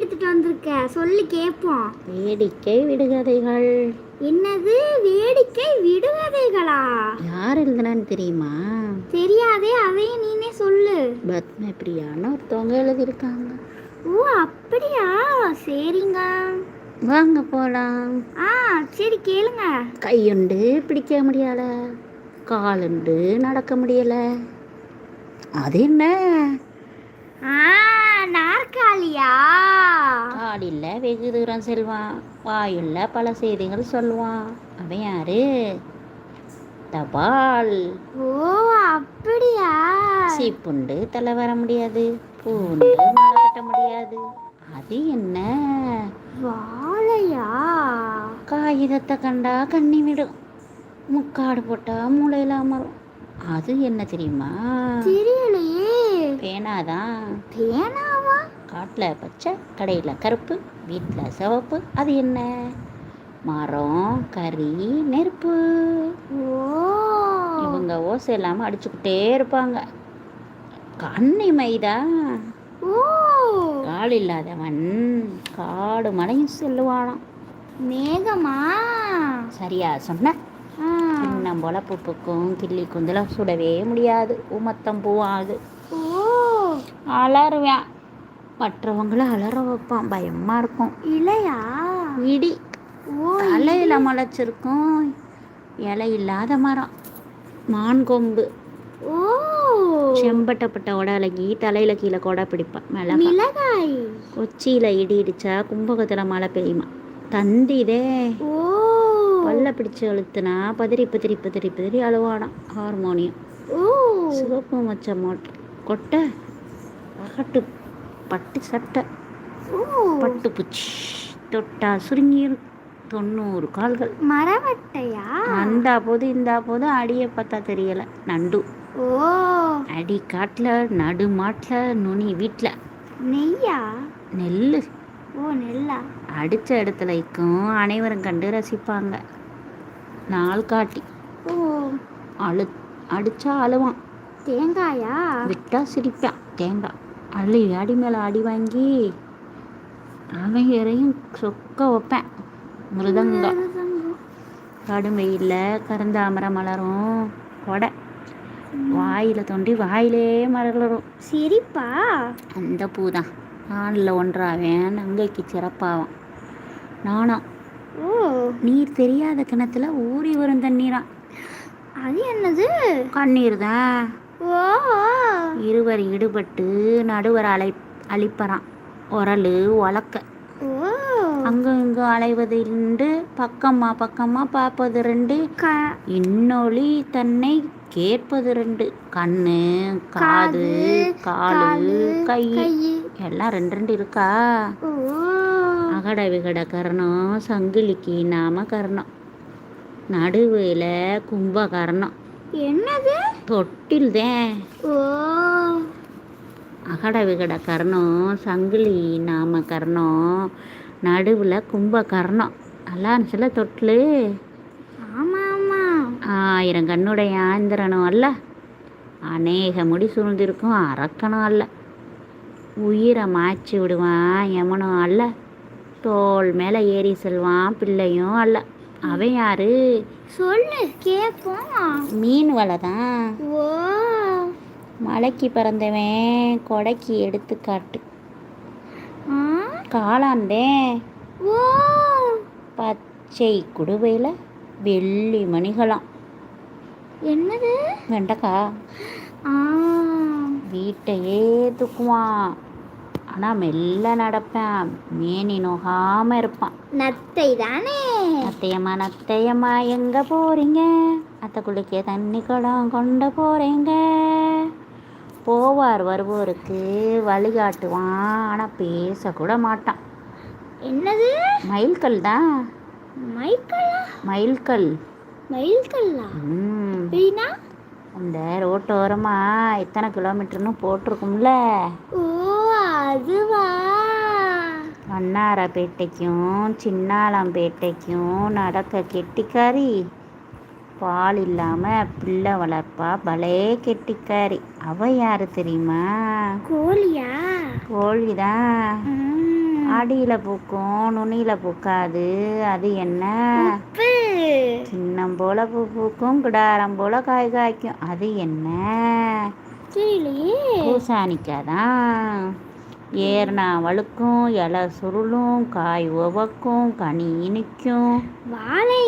எடுத்துட்டு வந்திருக்க. சொல்லி கேட்போம் வேடிக்கை விடுகதைகள். என்னது? வேடிக்கை விடுகதைகளா? யார் எழுதுனான்னு தெரியுமா? தெரியாதே அதையும் நீனே சொல்லு. பத்ம பிரியான்னு ஒருத்தவங்க எழுதியிருக்காங்க. ஓ அப்படியா? சரிங்க. வாங்க போகலாம் ஆ சரி கேளுங்க. கையுண்டு பிடிக்க முடியல. காலுண்டு நடக்க முடியல. அது என்ன? ஆ நாற்காலியா? காலில் வெகு தூரம் செல்வான். வாயுள்ள பல செய்திகள் சொல்லுவான் அவன் யாரு? தபால். ஓ அப்படியா? சீப்புண்டு தலை வர முடியாது. பூண்டு மலை கட்ட முடியாது. அது என்ன? வாழையா? காகிதத்தை கண்டா கண்ணி விடும். முக்காடு போட்டா மூளையில் அமரும். அது என்ன தெரியுமா? தெரியலையே. பேனாதான் பேனாவா காட்டில் பச்சை கடையில் கருப்பு வீட்டில் சிவப்பு. அது என்ன? மரம் கறி நெருப்பு. இவங்க ஓசை இல்லாமல் அடிச்சுக்கிட்டே இருப்பாங்க. கண்ணி மைதா. ஓ. கால் இல்லாதவன் காடு மலையும் செல்லுவானாம். மேகமா? சரியா சொன்ன? ஆ, சின்னம் போல பூப்புக்கும் கிள்ளி குந்தில சுடவே முடியாது. உமத்தம் பூவாது. அலறுவேன். மற்றவங்கள அலற வைப்பான். பயமா இருக்கும். இலையா? இடி. ஓ தலையில முளைச்சிருக்கும். இலை இல்லாத மரம். மான் கொம்பு. ஓ. செம்பட்டப்பட்ட உடலகி தலையில கீழே கொடை பிடிப்பான். மிளகா. மிளகாய். கொச்சியில இடி இடிச்சா கும்பகத்துல மழை பெய்யுமா? தந்திதே ஓ. பல்ல பிடிச்சு அழுத்துனா பதிரி பதிரி பதிரி பதிரி அழுவானாம். ஹார்மோனியம். ஓ. சிவப்பு மச்ச மோட்டர் கொட்டை. பகட்டு பட்டு சட்டை. ஓ. பட்டு பூச்சி. தொட்டா சுருங்கிரும். தொண்ணூறு கால்கள். மரவட்டையா? அந்தா போது இந்தா போது அடியை பார்த்தா தெரியல. நண்டு. ஓ. அடி காட்டில் நடு மாட்டில் நுனி வீட்டில். நெய்யா? நெல் ஓ நெல்லா? அடித்த இடத்துல இருக்கும் அனைவரும் கண்டு ரசிப்பாங்க. நாள் காட்டி. ஓ. அழு அடித்தா அழுவான். தேங்காயா? விட்டா சிரிப்பான் தேங்காய். அள்ளி அடி மேலே அடி வாங்கி அவங்கரையும் சொக்க வைப்பேன். மிருதங்கம் மிருதங்கம். கடும் வெயிலில் கருந்தாமரை மலரும் கொடை. வாயில் தோண்டி வாயிலே மலரும் சிரிப்பா? அந்த பூ தான் நாளில் ஒன்றாவேன் நங்கைக்கு சிறப்பாவான். நானும் ஓ. நீர் தெரியாத கிணத்துல ஊறி வரும் தண்ணீரான் அது என்னது? கண்ணீர் தான். இருவர் ஈடுபட்டு நடுவர் அலை அழிப்பறான். உரலு உலக்க. அங்கும் இங்கும் அலைவது இண்டு பக்கமா பக்கமா பார்ப்பது ரெண்டு. இன்னொளி தன்னை கேட்பது ரெண்டு. கண்ணு காது காலு கை. எல்லாம் ரெண்டு ரெண்டு இருக்கா? அகட விகட கரணம் சங்கிலிக்கு நாம கரணம். நடுவில் கும்ப கரணம் என்னது? தொட்டில் தான் ஓ. அகட விகட கரணம் சங்கிலி நாம கரணம் நடுவில் கும்ப கரணம். நல்லா இருந்துச்சுல தொட்டில்? ஆமா ஆமா ஆயிரம் கண்ணுடைய ஆந்திரனும் அல்ல. அநேக முடி சூழ்ந்திருக்கும் அரக்கனும் அல்ல. உயிரை மாய்ச்சி விடுவான் யமனும் அல்ல. தோல் மேலே ஏறி செல்வான் பிள்ளையும் அல்ல. அவன் யாரு? சொல்லு கேப்போம். மீன் வலை தான் ஓ மலைக்கு பிறந்தவன் கொடைக்கு எடுத்துக்காட்டு. ஆ? காளாந்தே ஓ பச்சை குடுவையில் வெள்ளி மணிகளாம். என்னது? வெண்டைக்காய் ஆ. வீட்டையே தூக்குவான் ஆனால் மெல்ல நடப்பேன். மேனி நோகாமல் இருப்பான். நத்தை தானே அத்தையம்மா நத்தையம்மா எங்கே போகிறீங்க அத்தை குளிக்க தண்ணி குடம் கொண்டு போகிறீங்க போவார் வருவோருக்கு வழிகாட்டுவான் ஆனால் பேசக்கூட மாட்டான். என்னது? மயில்கல் தான். மைக்கலா மயில்கல். மயில்கல்லா? ம். அந்த ரோட்டோரமாக எத்தனை கிலோமீட்டர்னு போட்டிருக்கும்ல. ஓ. அதுவா? வண்ணாரப்பேட்டைக்கும் சின்னாலம்பேட்டைக்கும் நடக்க கெட்டிக்காரி. பால் இல்லாமல் பிள்ளை வளர்ப்பா பலே கெட்டிக்காரி. அவ யாரு தெரியுமா? கோழியா? கோழிதான் அடியில் பூக்கும் நுனியில் பூக்காது. அது என்ன? சின்னம் போல பூ பூக்கும் கிடாரம் போல காய் காய்க்கும். அது என்ன? பூசாணிக்காதான் ஏறுனா வழுக்கும் இலை சுருளும் காய் உவக்கும் கனி இனிக்கும். வாழை.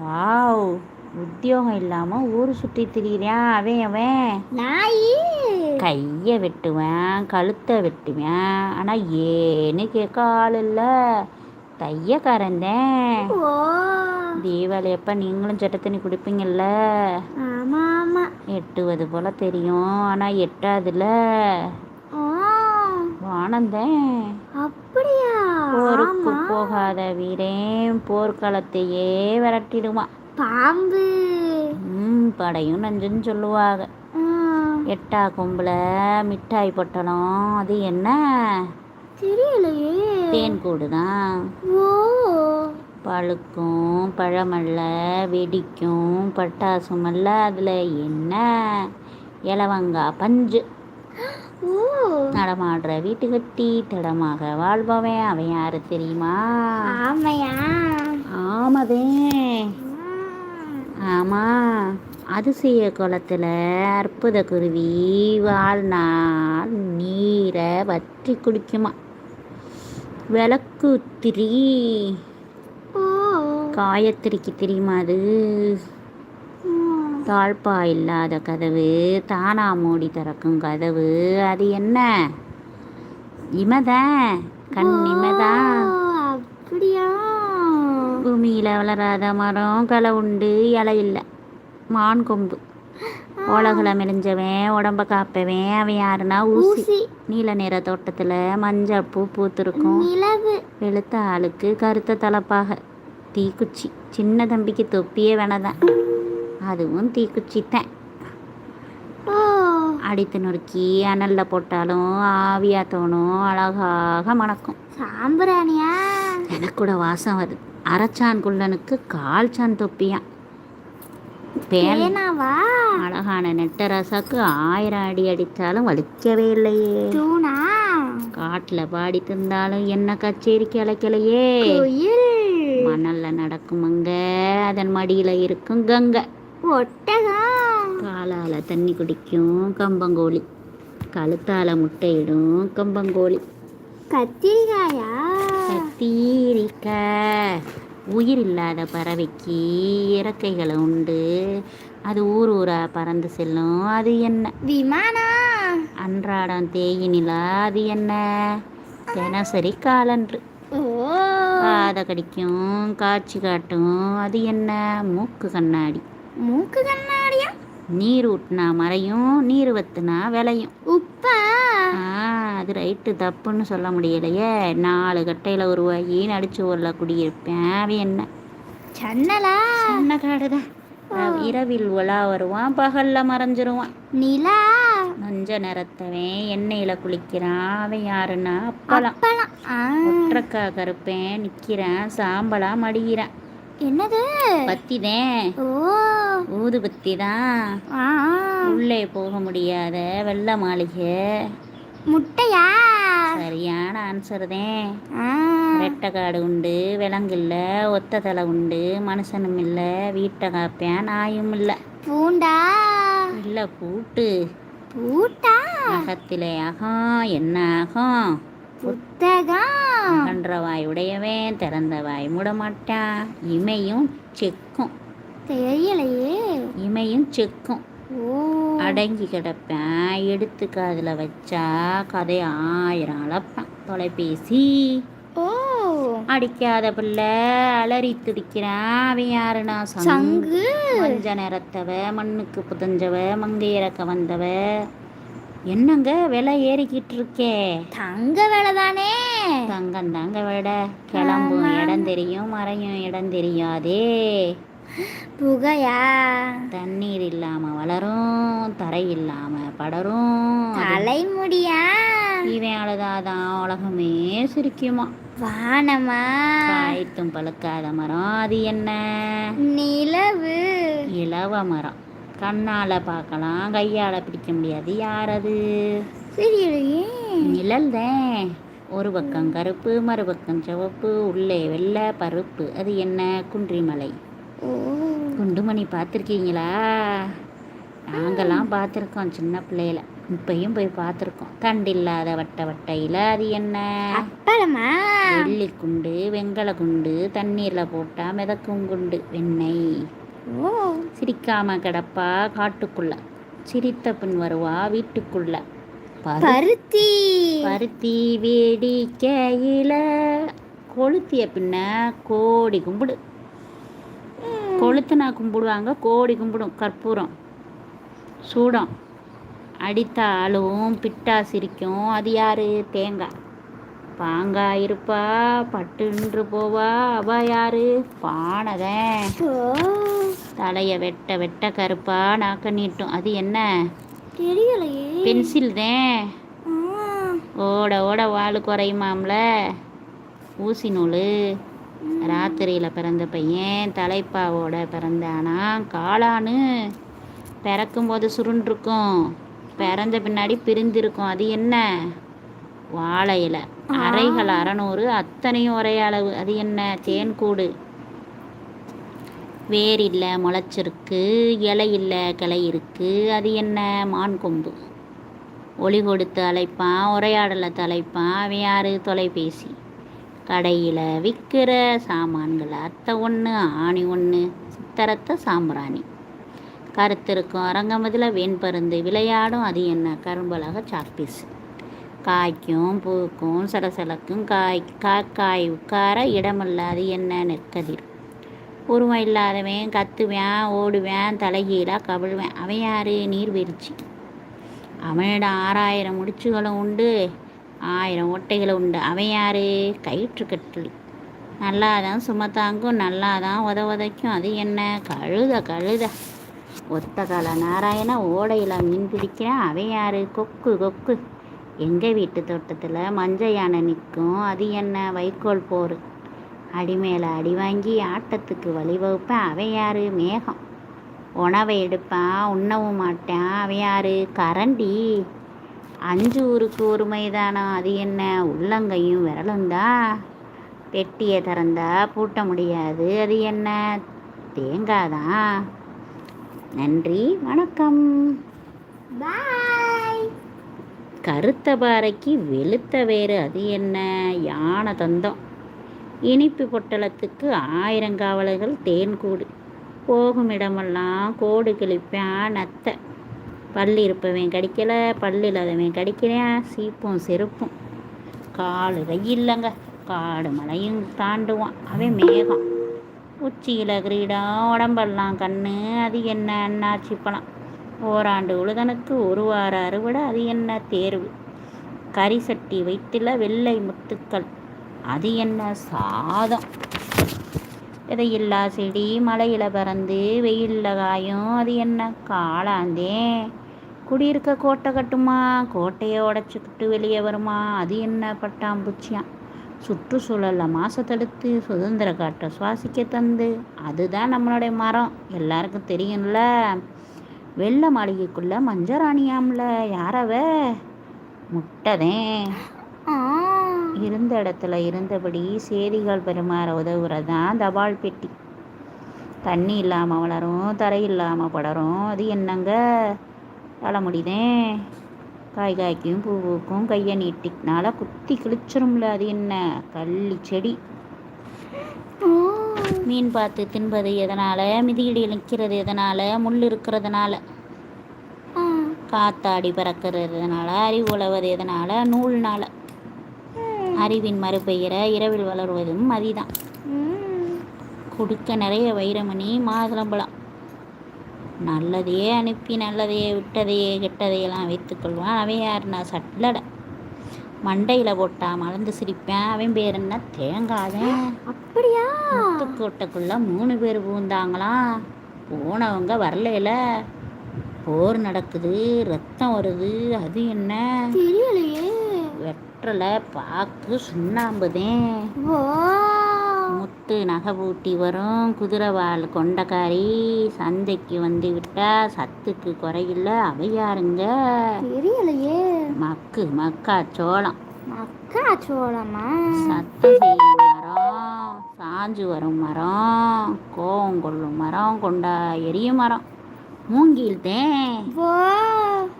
வாவ் உத்தியோகம் இல்லாமல் ஊர் சுற்றி திரியிறான் அவன் அவன் நாய். கையை வெட்டுவேன் கழுத்தை வெட்டுவேன் ஆனால் ஏன்னு கேட்க ஆள் இல்லை தையக்காரந்தேன் ஓ. தீபாவளி அப்போ நீங்களும் சட்டை தண்ணி குடிப்பீங்கள்ல ஆமா ஆமா. எட்டுவது போல தெரியும் ஆனால் எட்டாதுல ஓ வானந்தேன் அப்படியா? போருக்கு போகாத வீரன் போர்க்களத்தையே விரட்டிடுவான் பாம்பு. ம் படையும் நஞ்சுன்னு சொல்லுவாங்க எட்டா கொம்புல மிட்டாய் பொட்டலம் அது என்ன? தெரியலையே. தேன் கூடு தான். ஓ. பழுக்கும் பழமல்ல வெடிக்கும் பட்டாசுமல்ல அதில் என்ன? இலவங்கா பஞ்சு. நடமாடுற வீட்டு கட்டி தடமாக வாழ்பவன் அவன் யாரு தெரியுமா? ஆமையா? ஆமதே. ஆமா. அதிசய குளத்துல அற்புத குருவி வாழ்நாள் நீரை வற்றி குடிக்குமா? விளக்குத்திரி. ஓ. காயத்திரிக்கு தெரியுமா அது? தாழ்பா இல்லாத கதவு தானா மூடி திறக்கும் கதவு அது என்ன? இமதான் கண் இமதான் அப்படியா? பூமியில் வளராத மரம் களை உண்டு இலை இல்லை. மான் கொம்பு. உலகில் மெலிஞ்சவன் உடம்ப காப்பவன் அவன் யாருன்னா ஊசி. நீல நிற தோட்டத்தில் மஞ்சள் பூ பூத்திருக்கும். வெளுத்த ஆளுக்கு கருத்த தலப்பாக தீக்குச்சி. சின்ன தம்பிக்கு தொப்பியே வேணதான் அதுவும் தீக்குச்சி தான் ஓ. அடித்து நொறுக்கி அனலில் போட்டாலும் ஆவியாக தோணும் அழகாக மணக்கும். சாம்பிராணியா? எனக்கு கூட வாசம் வருது. அரைச்சான் குள்ளனுக்கு கால்சான் தொப்பியான் பேன். பேனாவா? அழகான நெட்டரசாக்கு ஆயிரம் அடி அடித்தாலும் வலிக்கவே இல்லையே. தூணா? காட்டில் பாடி தந்தாலும் என்ன கச்சேரிக்கு அழைக்கலையே. மணல்ல நடக்கும் அங்க அதன் மடியில் இருக்கும் கங்கை. ஒட்டகம் காலால் தண்ணி குடிக்கும் கம்பங்கோழி. கழுத்தால் முட்டையிடும் கம்பங்கோழி. கத்திரிக்காயா? கத்தீரிக்காய். உயிர் இல்லாத பறவைக்கு இறக்கைகள் உண்டு. அது ஊர் ஊராக பறந்து செல்லும். அது என்ன? விமானா? அன்றாடம் தேயினிலா அது என்ன? தினசரி காலன்று. ஓ. காதை கடிக்கும் காட்சி காட்டும் அது என்ன? மூக்கு கண்ணாடி. மூக்கு கண்ணாடியா? நீர் ஊட்டினா மறையும் நீர் வத்துனா விளையும். உப்பா? அது ரைட்டு. தப்புன்னு சொல்ல முடியலையே. நாலு கட்டையில் உருவாகி நடிச்சு உள்ள குடியிருப்பேன். அவன் என்ன? சன்னலா? சின்ன காடு தான் இரவில் உலா வருவான் பகல்ல மறைஞ்சிருவான். நிலா? நஞ்ச நிறத்தவன் எண்ணெயில் குளிக்கிறான். அவன் யாருன்னா? ஆ, ஒற்றக்கா கருப்பேன் நிற்கிறேன் சாம்பலா மடிகிறேன் என்னது? பத்திதேன் ஓ. ஊதுபத்தி தான். உள்ளே போக முடியாத வெள்ளை மாளிகை. முட்டையா? சரியான ஆன்சர் தான் ரெட்டை காடு உண்டு விலங்கில்ல ஒத்த தலை உண்டு மனுஷனும் இல்லை வீட்டை காப்பேன் நாயும் இல்லை. பூண்டா? இல்லை பூட்டு. பூட்டா? அகத்திலே அகம் என்ன அகம்? புத்தகம். அகன்ற வாய் உடையவன் திறந்த வாய் மூட மாட்டான் இமையும் செக்கும். தெரியலையே. இமையும் செக்கும். ஓ. அடங்கி கிடப்பேன். எடுத்து காதில் வச்சா கதை ஆயிரம் அளப்பேன். தொலைபேசி. ஓ. அடிக்காத பிள்ளை அலறி துடிக்கிறான். அவன் யாருன்னா? சங்கு. மஞ்ச நிறத்தவ மண்ணுக்கு புதஞ்சவ மங்கை இறக்க வந்தவ. என்னங்க விலை ஏறிக்கிட்டு இருக்கே தங்க வேலை தானே தங்கம் தாங்க விட கிளம்பும் இடம் தெரியும் மறையும் இடம் தெரியாதே. புகையா? தண்ணீர் இல்லாம வளரும் தரை இல்லாம படரும். தலைமுடியா? இவன் அழுதாதான் உலகமே சிரிக்குமா. வானமா? காய்த்தும் பழுக்காத மரம் அது என்ன? நிலவு. இலவ மரம். கண்ணால பார்க்கலாம் கையால பிடிக்க முடியாது. யார் அது? நிழல் தான் ஒரு பக்கம் கருப்பு மறுபக்கம் சிவப்பு உள்ளே வெள்ளை பருப்பு. அது என்ன? குன்றிமலை. ஓ. குண்டுமணி பார்த்துருக்கீங்களா? நாங்கெல்லாம் பார்த்துருக்கோம் சின்ன பிள்ளையில. இப்பயும் போய் பார்த்துருக்கோம். தண்டில்லாத வட்ட வட்டையில் அது என்ன? அப்பளமா? வெள்ளி குண்டு வெங்கல குண்டு தண்ணீரில் போட்டால் மிதக்கும் குண்டு. வெண்ணெய். ஓ சிரிக்காம கிடப்பா காட்டுக்குள்ள. சிரித்த பின் வருவா வீட்டுக்குள்ள. பரு- பருத்தி. பருத்தி வேடிக்கையில கொளுத்திய பின்ன கோடி கும்பிடு. கொளுத்துனா கும்பிடுவாங்க கோடி கும்பிடும். கற்பூரம். சூடம். அடித்தாலும் பிட்டா சிரிக்கும். அது யாரு? தேங்காய். பாங்கா இருப்பா பட்டுன்று போவா. அவ யாரு? பானதன் ஓ. தலைய வெட்ட வெட்ட கருப்பா நாக்க நீட்டும். அது என்ன? தெரியலையே. பென்சில் தான். ஓட ஓட வாள் குறையுமாம்ல? ஊசி நூல். ராத்திரியில் பிறந்த பையன் தலைப்பாவோட பிறந்தானா? காளானு. பிறக்கும்போது சுருண்டிருக்கும். பிறந்த பின்னாடி பிரிந்திருக்கும். அது என்ன? வாழை இலை அறைகள் அறநூறு அத்தனையும் ஒரே அளவு. அது என்ன? தேன்கூடு வேர் இல்லை முளைச்சிருக்கு இலை இல்லை கிளை இருக்கு. அது என்ன? மான் கொம்பு. ஒளி கொடுத்து அழைப்பான் உரையாடலை தலைப்பான். அவன் யாரு? தொலைபேசி. கடையில் விற்கிற சாமான்கள் அத்தை ஒன்று ஆணி ஒன்று சித்தரத்தை சாம்பிராணி. கருத்திருக்கும் அரங்கமதில் வெண்பருந்து விளையாடும். அது என்ன? கரும்பலக சாப்பீஸ் காய்க்கும் பூக்கும் சலசலக்கும் காய் காக்காய் உட்கார இடமில்லாது என்ன நெற்கதிர்? உருவம் இல்லாதவன் கத்துவேன் ஓடுவேன் தலைகீழாக கவிழ்வேன். அவன் யாரு? நீர்வீழ்ச்சி. அவனிடம் ஆறாயிரம் முடிச்சுகளும் உண்டு ஆயிரம் ஓட்டைகளும் உண்டு. அவன் யாரு? கயிற்று கட்டில். நல்லா தான் சுமத்தாங்கும் நல்லா தான் உத உதைக்கும். அது என்ன? கழுத கழுத. ஒத்த கால நாராயண ஓடையில் மீன் பிடிக்கிறான். அவன் யார்? கொக்கு கொக்கு. எங்கள் வீட்டு தோட்டத்தில் மஞ்சள் யானை நிற்கும் அது என்ன? வைக்கோல் போர். அடி மேலே அடி வாங்கி ஆட்டத்துக்கு வழிவகுப்பேன் அவன் யார்? மேகம். உணவை எடுப்பான் உண்ணவும் மாட்டான். அவன் யார்? கரண்டி. அஞ்சு ஊருக்கு ஒரு மைதானம். அது என்ன? உள்ளங்கையும் விரலும் தான் பெட்டியை திறந்தா பூட்ட முடியாது. அது என்ன? தேங்காய் தான். நன்றி. வணக்கம். பாய் கருத்த பாறைக்கு வெளுத்த வேறு அது என்ன? யானை தந்தம். இனிப்பு பொட்டலத்துக்கு ஆயிரம் காவலர்கள் தேன் கூடு போகும் இடமெல்லாம் கோடு கிழிப்பான் நத்தை. பல் இருப்பவன் கடிக்கல பல்லு இல்லாதவன் கடிக்கிறேன் சீப்பும் செருப்பும். காலு கையில்லைங்க. காடு மலையும் தாண்டுவான். அவன் மேகம். உச்சியில் கிரீடம் உடம்பெல்லாம் கண்ணு. அது என்ன? அண்ணாச்சி பழம் ஓராண்டு உழுதனுக்கு ஒரு வார அறுவடை அது என்ன தேர்வு? கறி சட்டி வெள்ளை முத்துக்கள் அது என்ன சாதம்? விதையில்லா செடி மலையில் பறந்து வெயிலில் காயும் அது என்ன காளாந்தே? குடியிருக்க கோட்டை கட்டுமா? கோட்டையை உடச்சிக்கிட்டு வெளியே வருமா? அது என்ன பட்டாம்பூச்சியாம் சுற்றுச்சூழலில் மாசத்தடுத்து சுதந்திர காற்றை சுவாசிக்க தந்து அதுதான் நம்மளுடைய மரம். எல்லாருக்கும் தெரியும்ல? வெள்ளை மாளிகைக்குள்ள மஞ்சராணியாம்ல யாரவ முட்டதேன் இருந்த இடத்துல இருந்தபடி செய்திகள் பரிமாற உதவுறது தான் தபால் பெட்டி. தண்ணி இல்லாமல் வளரும் தரை இல்லாமல் படரும். அது என்னங்க? தலைமுடிதேன் காய் காய்க்கும் பூவுக்கும் கையை நீட்டினால குத்தி கிழிச்சிரும்ல அது என்ன? கள்ளி செடி. மீன் பார்த்து தின்பது எதனால்? மிதியடியில் நிற்கிறது எதனால்? முள் இருக்கிறதுனால? காத்தாடி பறக்கிறதுனால அறிவு உழவது எதனால்? நூல்னால். அறிவின் மறுபெயரை இரவில் வளருவதும் மதிதான். கொடுக்க நிறைய வைரமணி மாதுளம்பழம். நல்லதையே அனுப்பி நல்லதையே விட்டதையே கெட்டதையெல்லாம் வைத்துக்கொள்வான் அவன் யாருன்னா சட்லடை மண்டையில் போட்டா மலர்ந்து சிரிப்பேன். அவன் பேர் என்ன? தேங்காதேன் அப்படியா? முத்துக்கோட்டைக்குள்ள மூணு பேர் பூந்தாங்களாம் போனவங்க வரலையில போர் நடக்குது. ரத்தம் வருது. அது என்ன? தெரியலையே. வெற்றலை பாக்கு சுண்ணாம்புதேன் ஓ முத்து நகை பூட்டி வரும். குதிரைவால் கொண்டக்காரி சந்தைக்கு வந்து விட்டா சத்துக்கு குறையில்ல. அவையாருங்க தெரியலையே. மக்கு மக்கா சோளம். மக்க மக்காச்சோளமா சத்தம் செய்யும் மரம் சாஞ்சு வரும் மரம் கோவம் கொள்ளும் மரம் கொண்டா எரியும் மரம். மூங்கில் தேன்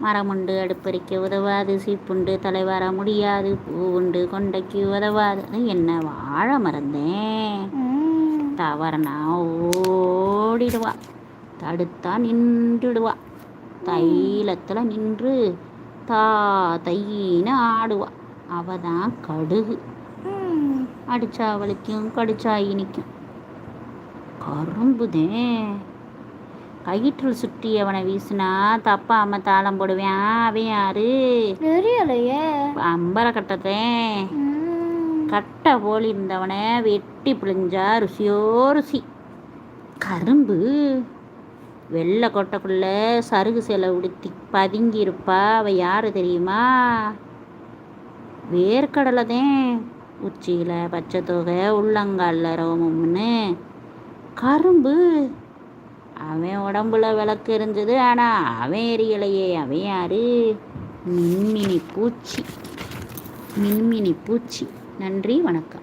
வா மரம் உண்டு அடுப்பறிக்க உதவாது சீப்புண்டு தலைவர முடியாது பூ உண்டு கொண்டைக்கு உதவாது. அது என்ன வாழை மறந்தேன். தவறனா ஓடிடுவா. தடுத்தா நின்றுடுவா. தைலத்தில் நின்று தா தையின்னு ஆடுவா. அவ தான் கடுகு. அடிச்சா வலிக்கும் கடிச்சா இனிக்கும். கரும்புதேன். கயிற்றில் சுற்றி அவனை வீசினா தப்பாம தாளம் போடுவேன் அவன் யாரு? தெரியலையே அம்பர கட்டத்தேன் ம், கட்டை போல் இருந்தவனை வெட்டி பிழிஞ்சா ருசியோ ருசி. கரும்பு. வெள்ளை கொட்டைக்குள்ள சருகு சிலை உடுத்தி பதுங்கி இருப்பா அவ யாரு தெரியுமா? வேர்க்கடலை தான் உச்சியில் பச்சை தொகை உள்ளங்காலில் ரோமம்னு. கரும்பு. அவன் உடம்புல விளக்கு இருந்தது ஆனால் அவன் எரியலையே அவன் யாரு? மின்மினி பூச்சி. மின்மினி பூச்சி. நன்றி வணக்கம்.